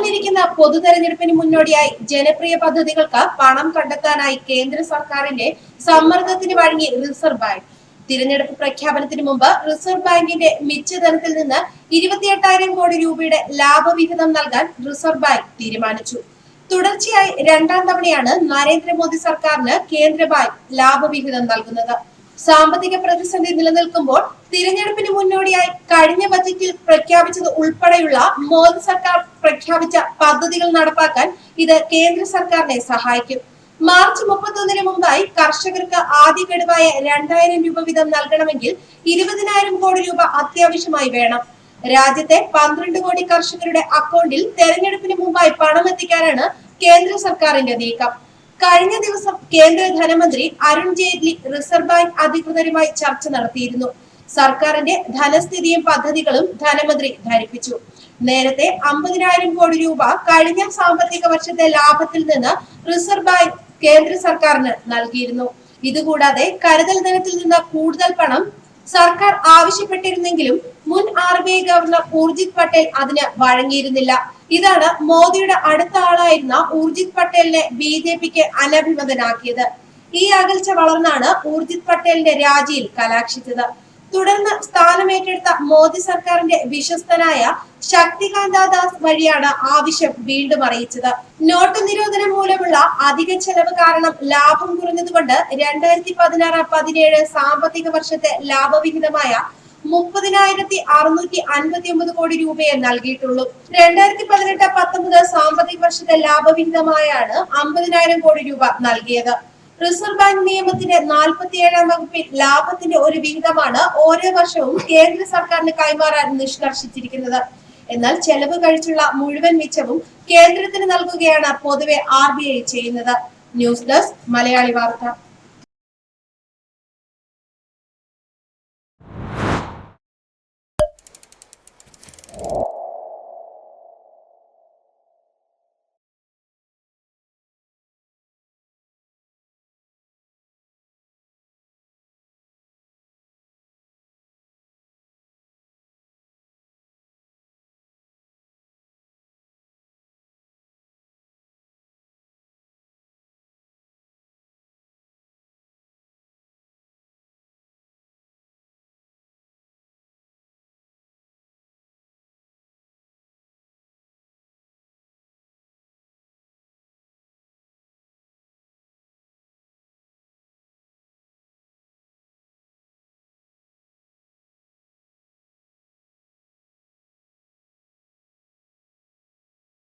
വരാനിരിക്കുന്ന പൊതു തെരഞ്ഞെടുപ്പിന് മുന്നോടിയായി ജനപ്രിയ പദ്ധതികൾക്ക് പണം കണ്ടെത്താനായി കേന്ദ്ര സർക്കാരിന്റെ സമ്മർദ്ദത്തിന് വഴങ്ങി റിസർവ് ബാങ്ക്. തിരഞ്ഞെടുപ്പ് പ്രഖ്യാപനത്തിന് മുമ്പ് റിസർവ് ബാങ്കിന്റെ മിച്ചധനത്തിൽ നിന്ന് ഇരുപത്തിയെട്ടായിരം കോടി രൂപയുടെ ലാഭവിഹിതം നൽകാൻ റിസർവ് ബാങ്ക് തീരുമാനിച്ചു. തുടർച്ചയായി രണ്ടാം തവണയാണ് നരേന്ദ്രമോദി സർക്കാരിന് കേന്ദ്ര ബാങ്ക് ലാഭവിഹിതം നൽകുന്നത്. സാമ്പത്തിക പ്രതിസന്ധി നിലനിൽക്കുമ്പോൾ തിരഞ്ഞെടുപ്പിന് മുന്നോടിയായി കഴിഞ്ഞ ബജറ്റിൽ പ്രഖ്യാപിച്ചത് ഉൾപ്പെടെയുള്ള മോദി സർക്കാർ പ്രഖ്യാപിച്ച പദ്ധതികൾ നടപ്പാക്കാൻ ഇത് കേന്ദ്ര സർക്കാരിനെ സഹായിക്കും. മാർച്ച് മുപ്പത്തൊന്നിന് മുമ്പായി കർഷകർക്ക് ആദ്യ ഗഡുവായ രണ്ടായിരം രൂപ വീതം നൽകണമെങ്കിൽ ഇരുപതിനായിരം കോടി രൂപ അത്യാവശ്യമായി വേണം. രാജ്യത്തെ പന്ത്രണ്ട് കോടി കർഷകരുടെ അക്കൗണ്ടിൽ തെരഞ്ഞെടുപ്പിന് മുമ്പായി പണം എത്തിക്കാനാണ് കേന്ദ്ര സർക്കാരിന്റെ നീക്കം. കഴിഞ്ഞ ദിവസം കേന്ദ്ര ധനമന്ത്രി അരുൺ ജെയ്റ്റ്ലി റിസർവ് ബാങ്ക് അധികൃതരുമായി ചർച്ച നടത്തിയിരുന്നു. സർക്കാരിന്റെ ധനസ്ഥിതിയും പദ്ധതികളും ധനമന്ത്രി ധരിപ്പിച്ചു. നേരത്തെ അമ്പതിനായിരം കോടി രൂപ കഴിഞ്ഞ സാമ്പത്തിക വർഷത്തെ ലാഭത്തിൽ നിന്ന് റിസർവ് ബാങ്ക് കേന്ദ്ര സർക്കാരിന് നൽകിയിരുന്നു. ഇതുകൂടാതെ കരുതൽ ധനത്തിൽ നിന്ന് കൂടുതൽ പണം സർക്കാർ ആവശ്യപ്പെട്ടിരുന്നെങ്കിലും മുൻ R B I governor Urjit Patel അതിന് വഴങ്ങിയിരുന്നില്ല. ഇതാണ് മോദിയുടെ അടുത്ത ആളായിരുന്ന ഊർജിത് പട്ടേലിനെ ബി ജെ പിക്ക് അനഭിമതനാക്കിയത്. ഈ അകൽച്ച വളർന്നാണ് ഊർജിത് പട്ടേലിന്റെ രാജിയിൽ കലാക്ഷിച്ചത്. തുടർന്ന് സ്ഥാനമേറ്റെടുത്ത മോദി സർക്കാരിന്റെ വിശ്വസ്തനായ ശക്തികാന്ത ദാസ് വഴിയാണ് ആവശ്യം വീണ്ടും അറിയിച്ചത്. നോട്ട് നിരോധനം മൂലമുള്ള അധിക ചെലവ് കാരണം ലാഭം കുറഞ്ഞതുകൊണ്ട് രണ്ടായിരത്തി പതിനാറ് പതിനേഴ് സാമ്പത്തിക വർഷത്തെ ലാഭവിഹിതമായ മുപ്പതിനായിരത്തി അറുന്നൂറ്റി അൻപത്തി ഒമ്പത് കോടി രൂപയെ നൽകിയിട്ടുള്ളൂ. രണ്ടായിരത്തി പതിനെട്ട് പത്തൊമ്പത് സാമ്പത്തിക വർഷത്തെ ലാഭവിഹിതമായാണ് അമ്പതിനായിരം കോടി രൂപ നൽകിയത്. റിസർവ് ബാങ്ക് നിയമത്തിന്റെ നാൽപ്പത്തിയേഴാം വകുപ്പിൽ ലാഭത്തിന്റെ ഒരു വിഹിതമാണ് ഓരോ വർഷവും കേന്ദ്ര സർക്കാരിന് കൈമാറാൻ നിഷ്കർഷിച്ചിരിക്കുന്നത്. എന്നാൽ ചെലവ് കഴിച്ചുള്ള മുഴുവൻ മിച്ചവും കേന്ദ്രത്തിന് നൽകുകയാണ് പൊതുവെ ആർ ബി ഐ ചെയ്യുന്നത്. ന്യൂസ് ഡെസ്ക് മലയാളി വാർത്ത. Oh.